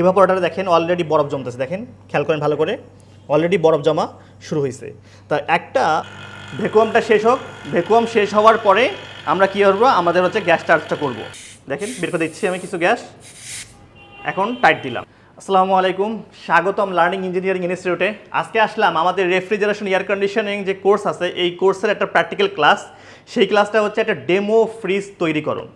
ইভাপোরেটারে দেখেন অলরেডি বরফ জমতেছে। দেখেন, খেয়াল করেন ভালো করে। অলরেডি বরফ জমা শুরু হয়েছে। তা একটা ভ্যাকুয়ামটা শেষ হোক। ভ্যাকুয়াম শেষ হওয়ার পরে আমরা কী করব? আমাদের হচ্ছে গ্যাস চার্জটা করব। দেখেন, বের করে দিচ্ছি আমি কিছু গ্যাস। এখন টাইট দিলাম। আসসালামু আলাইকুম। স্বাগতম লার্নিং ইঞ্জিনিয়ারিং ইনস্টিটিউটে আজকে আসলাম আমাদের রেফ্রিজারেশন এয়ার কন্ডিশনিং যে কোর্স আছে, এই কোর্সের একটা প্র্যাকটিক্যাল ক্লাস সেই ক্লাসটা হচ্ছে একটা ডেমো ফ্রিজ তৈরিকরণ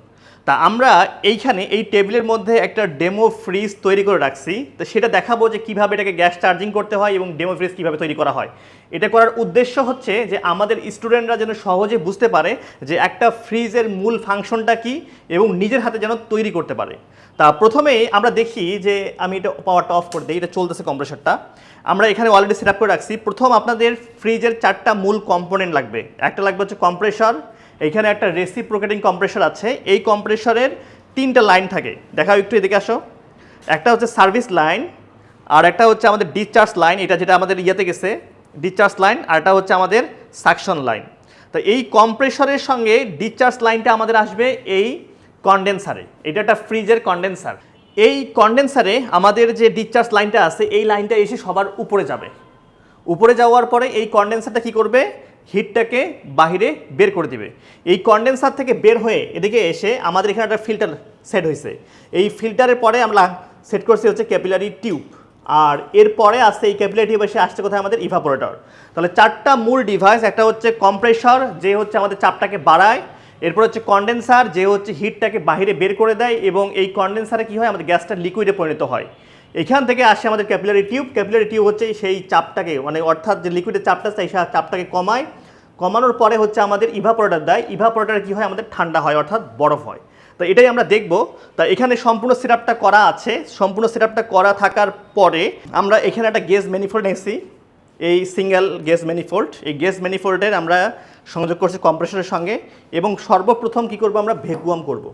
তা আমরা এইখানে এই টেবিলের মধ্যে একটা ডেমো ফ্রিজ তৈরি করে রাখছি। তো সেটা দেখাবো যে কীভাবে এটাকে গ্যাস চার্জিং করতে হয় এবং ডেমো ফ্রিজ কীভাবে তৈরি করা হয়। এটা করার উদ্দেশ্য হচ্ছে যে আমাদের স্টুডেন্টরা যেন সহজে বুঝতে পারে যে একটা ফ্রিজের মূল ফাংশনটা কী এবং নিজের হাতে যেন তৈরি করতে পারে। তা প্রথমে আমরা দেখি যে আমি এটা পাওয়ারটা অফ করে দিই, এটা চলতেছে কম্প্রেসারটা। আমরা এখানে অলরেডি সেট আপ করে রাখছি। প্রথম আপনাদের ফ্রিজের চারটা মূল কম্পোনেন্ট লাগবে। একটা লাগবে হচ্ছে কম্প্রেসার এইখানে একটা রেসিপ্রোকেটিং কম্প্রেসার আছে। এই কম্প্রেসারের তিনটা লাইন থাকে। দেখাও একটু এদিকে আসো। একটা হচ্ছে সার্ভিস লাইন আর একটা হচ্ছে আমাদের ডিসচার্জ লাইন এটা যেটা আমাদের ইয়েতে গেছে ডিসচার্জ লাইন আর একটা হচ্ছে আমাদের সাকশন লাইন তো এই কম্প্রেসরের সঙ্গে ডিসচার্জ লাইনটা আমাদের আসবে এই কন্ডেন্সারে এটা একটা ফ্রিজের কন্ডেন্সার এই কন্ডেন্সারে আমাদের যে ডিসচার্জ লাইনটা আছে, এই লাইনটা এসে সবার উপরে যাবে। উপরে যাওয়ার পরে এই কন্ডেন্সারটা কি করবে? হিটটাকে বাহিরে বের করে দিবে। এই কন্ডেন্সার থেকে বের হয়ে এদিকে এসে আমাদের এখানে একটা ফিল্টার সেট হয়েছে। এই ফিল্টারের পরে আমরা সেট করছি হচ্ছে ক্যাপিলারি টিউব আর এরপরে আসছে এই ক্যাপিলারি টিউব এসে আসছে কোথায়? আমাদের ইভাপোরেটর তাহলে চারটা মূল ডিভাইস একটা হচ্ছে কম্প্রেসর যে হচ্ছে আমাদের চাপটাকে বাড়ায়। এরপর হচ্ছে কন্ডেন্সার যে হচ্ছে হিটটাকে বাহিরে বের করে দেয় এবং এই কন্ডেন্সারে কি হয়? আমাদের গ্যাসটা লিকুইডে পরিণত হয়। এখান থেকে আসে আমাদের ক্যাপিলারি টিউব। ক্যাপিলারি টিউব হচ্ছে সেই চাপটাকে মানে অর্থাৎ যে লিকুইডের চাপটা সেই চাপটাকে কমায়। কমানোর পরে হচ্ছে আমাদের ইভাপোরেটার দেয়। ইভাপোরেটার কি হয়? আমাদের ঠান্ডা হয়, অর্থাৎ বরফ হয়। তো এটাই আমরা দেখব। তা এখানে সম্পূর্ণ সেটআপটা করা আছে। সম্পূর্ণ সেটআপটা করা থাকার পরে আমরা এখানে একটা গ্যাস ম্যানিফোল্ড নিয়েছি এই সিঙ্গেল গ্যাস ম্যানিফোল্ড এই গ্যাস ম্যানিফোল্ডের আমরা সংযোগ করছি কম্প্রেসরের সঙ্গে এবং সর্বপ্রথম কি করব? আমরা ভেকুয়াম করব।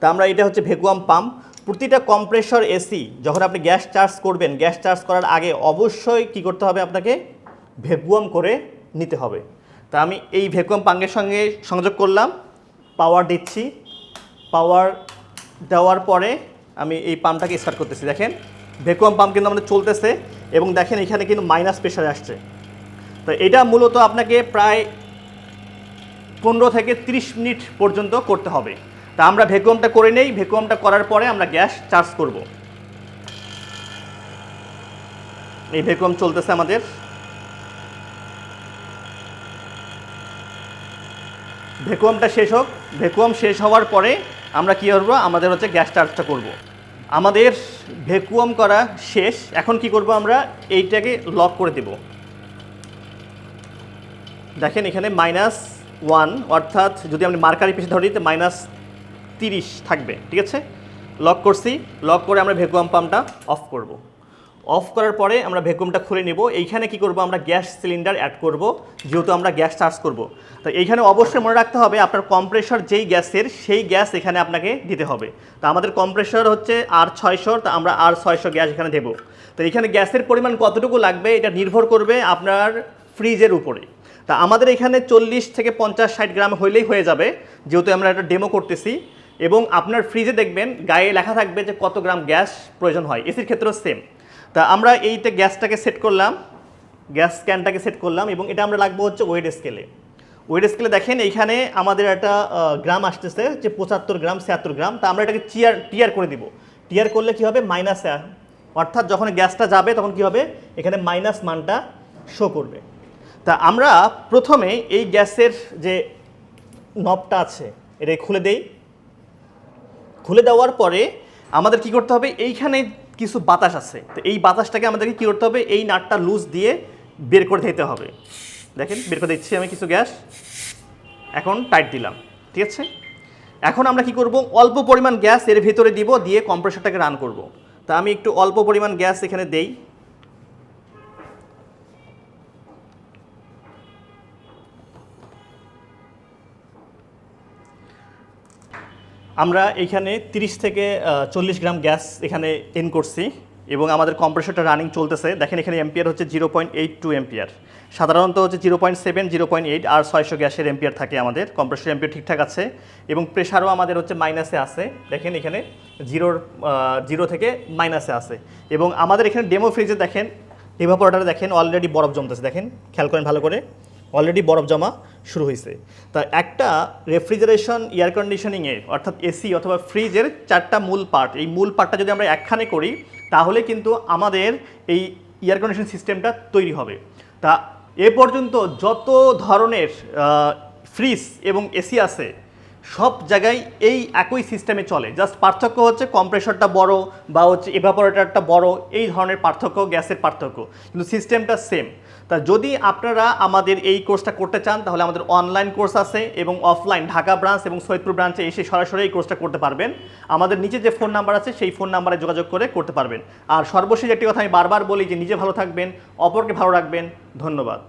তা আমরা, এটা হচ্ছে ভেকুয়াম পাম্প প্রতিটা কম্প্রেসর এসি যখন আপনি গ্যাস চার্জ করবেন গ্যাস চার্জ করার আগে অবশ্যই কি করতে হবে আপনাকে? ভেকুয়াম করে নিতে হবে। তা আমি এই ভ্যাকুয়াম পাম্পের সঙ্গে সংযোগ করলাম পাওয়ার দিচ্ছি। পাওয়ার দেওয়ার পরে আমি এই পাম্পটাকে স্টার্ট করতেছি। দেখেন ভ্যাকুয়াম পাম্প কিন্তু আমাদের চলতেছে এবং দেখেন এখানে কিন্তু মাইনাস প্রেশারে আসছে। তো এটা মূলত আপনাকে প্রায় পনেরো থেকে 30 মিনিট পর্যন্ত করতে হবে। তা আমরা ভ্যাকুয়ামটা করে নেই, ভ্যাকুয়ামটা করার পরে আমরা গ্যাস চার্জ করব। এই ভ্যাকুয়াম চলতেছে আমাদের। ভ্যাকুয়ামটা শেষ হোক, ভ্যাকুয়াম শেষ হওয়ার পরে আমরা কী করব? আমাদের হচ্ছে গ্যাস চার্জটা করব। আমাদের ভ্যাকুয়াম করা শেষ, এখন কি করব আমরা? এইটাকে লক করে দেব। দেখেন এখানে মাইনাস ওয়ান অর্থাৎ যদি আমি মার্কারি পিছিয়ে ধরি, তো মাইনাস তিরিশ থাকবে, ঠিক আছে? লক করছি লক করে আমরা ভ্যাকুয়াম পাম্পটা অফ করব। অফ করার পরে আমরা ভ্যাকুয়ামটা খুলে নেব। এইখানে কি করব? আমরা গ্যাস সিলিন্ডার অ্যাড করব, যেহেতু আমরা গ্যাস চার্জ করব। তো এইখানে অবশ্যই মনে রাখতে হবে, আপনার কম্প্রেসর যেই গ্যাসের, সেই গ্যাস এখানে আপনাকে দিতে হবে। তো আমাদের কম্প্রেসর হচ্ছে আর ছয়শো, তা আমরা আর ছয়শো গ্যাস এখানে দেবো। তো এখানে গ্যাসের পরিমাণ কতটুকু লাগবে, এটা নির্ভর করবে আপনার ফ্রিজের উপরে। তা আমাদের এখানে চল্লিশ থেকে পঞ্চাশ ষাট গ্রাম হইলেই হয়ে যাবে, যেহেতু আমরা একটা ডেমো করতেছি। এবং আপনার ফ্রিজে দেখবেন গায়ে লেখা থাকবে যে কত গ্রাম গ্যাস প্রয়োজন হয়। এসির ক্ষেত্রেও সেম তা আমরা এইতে গ্যাসটাকে সেট করলাম, গ্যাস ক্যানটাকে সেট করলাম এবং এটা আমরা লাগবো হচ্ছে ওয়েড স্কেলে ওয়েড স্কেলে দেখেন এইখানে আমাদের একটা গ্রাম আসতেছে যে পঁচাত্তর গ্রাম, ছিয়াত্তর গ্রাম। তা আমরা এটাকে চিয়ার টিয়ার করে দিব। টিয়ার করলে কি হবে? মাইনাস অর্থাৎ যখন গ্যাসটা যাবে তখন কি হবে? এখানে মাইনাস মানটা শো করবে। তা আমরা প্রথমে এই গ্যাসের যে নবটা আছে, এটা খুলে দেই। খুলে দেওয়ার পরে আমাদের কি করতে হবে? এইখানে কিছু বাতাস আছে। তো এই বাতাসটাকে আমাদেরকে কী করতে হবে? এই নাটটা লুজ দিয়ে বের করে দিতে হবে। দেখেন, বের করে দিচ্ছি আমি কিছু গ্যাস। এখন টাইট দিলাম, ঠিক আছে? এখন আমরা কি করব? অল্প পরিমাণ গ্যাস এর ভেতরে দিব, দিয়ে কম্প্রেসারটাকে রান করব। তা আমি একটু অল্প পরিমাণ গ্যাস এখানে দেই। আমরা এখানে 30 থেকে চল্লিশ গ্রাম গ্যাস এখানে এন করছি এবং আমাদের কম্প্রেসরটা রানিং চলতেছে। দেখেন এখানে এম্পিয়ার হচ্ছে zero point eight two ampere সাধারণত হচ্ছে zero point seven zero point eight আর ছয়শো গ্যাসের এম্পিয়ার থাকে আমাদের। কম্প্রেসর এম্পিয়ার ঠিকঠাক আছে এবং প্রেশারও আমাদের হচ্ছে মাইনাসে আছে। দেখেন এখানে জিরোর জিরো থেকে মাইনাসে আছে। এবং আমাদের এখানে ডেমো ফ্রিজে দেখেন ইভাপোরেটারে দেখেন অলরেডি বরফ জমতেছে। দেখেন, খেয়াল করেন ভালো করে। অলরেডি বরফ জমা শুরু হয়েছে তা একটা রেফ্রিজারেশন এয়ার কন্ডিশনিংয়ে অর্থাৎ এসি অথবা ফ্রিজের চারটা মূল পার্ট এই মূল পার্টটা যদি আমরা একখানে করি, তাহলে কিন্তু আমাদের এই এয়ার কন্ডিশন সিস্টেমটা তৈরি হবে। তা এ পর্যন্ত যত ধরনের ফ্রিজ এবং এসি আছে সব জায়গায় এই একই সিস্টেমে চলে। জাস্ট পার্থক্য হচ্ছে কম্প্রেসরটা বড় বা হচ্ছে এভাপোরেটরটা বড়, এই ধরনের পার্থক্য, গ্যাসের পার্থক্য। কিন্তু সিস্টেমটা সেম তা যদি আপনারা আমাদের এই কোর্সটা করতে চান, তাহলে আমাদের অনলাইন কোর্স আছে এবং অফলাইন ঢাকা ব্রাঞ্চ এবং সৈয়দপুর ব্রাঞ্চে এসে সরাসরি এই কোর্সটা করতে পারবেন। আমাদের নিচে যে ফোন নাম্বার আছে, সেই ফোন নাম্বারে যোগাযোগ করে করতে পারবেন। আর সর্বশেষ একটি কথা আমি বারবার বলি যে, নিজে ভালো থাকবেন, অপরকে ভালো রাখবেন। ধন্যবাদ।